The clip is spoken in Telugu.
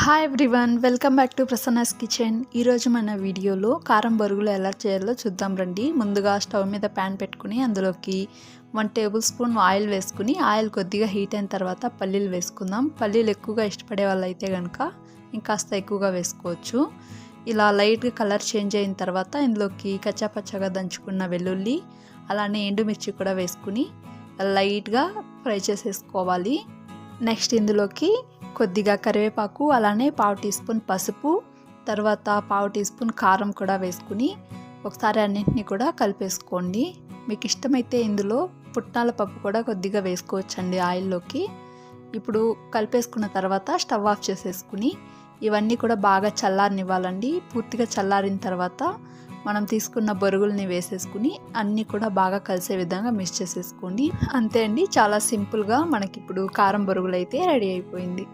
Hi everyone welcome back to Prasanna's kitchen ఈరోజు మన వీడియోలో కారం బరుగులు ఎలా చేయాలో చూద్దాం రండి. ముందుగా స్టవ్ మీద ప్యాన్ పెట్టుకుని అందులోకి వన్ టేబుల్ స్పూన్ ఆయిల్ వేసుకుని ఆయిల్ కొద్దిగా హీట్ అయిన తర్వాత పల్లీలు వేసుకుందాం. పల్లీలు ఎక్కువగా ఇష్టపడే వాళ్ళు అయితే కనుక ఇంకాస్త ఎక్కువగా వేసుకోవచ్చు. ఇలా లైట్గా కలర్ చేంజ్ అయిన తర్వాత ఇందులోకి కచ్చాపచ్చగా దంచుకున్న వెల్లుల్లి అలానే ఎండుమిర్చి కూడా వేసుకుని లైట్గా ఫ్రై చేసేసుకోవాలి. నెక్స్ట్ ఇందులోకి కొద్దిగా కరివేపాకు అలానే పావు టీ స్పూన్ పసుపు తర్వాత పావు టీ స్పూన్ కారం కూడా వేసుకుని ఒకసారి అన్నింటినీ కూడా కలిపేసుకోండి. మీకు ఇష్టమైతే ఇందులో పుట్నాల పప్పు కూడా కొద్దిగా వేసుకోవచ్చండి ఆయిల్లోకి. ఇప్పుడు కలిపేసుకున్న తర్వాత స్టవ్ ఆఫ్ చేసేసుకుని ఇవన్నీ కూడా బాగా చల్లారనివ్వాలండి. పూర్తిగా చల్లారిన తర్వాత మనం తీసుకున్న బొరుగుల్ని వేసేసుకుని అన్నీ కూడా బాగా కలిసే విధంగా మిక్స్ చేసేసుకోండి. అంతే అండి చాలా సింపుల్గా మనకి ఇప్పుడు కారం బొరుగులు అయితే రెడీ అయిపోయింది.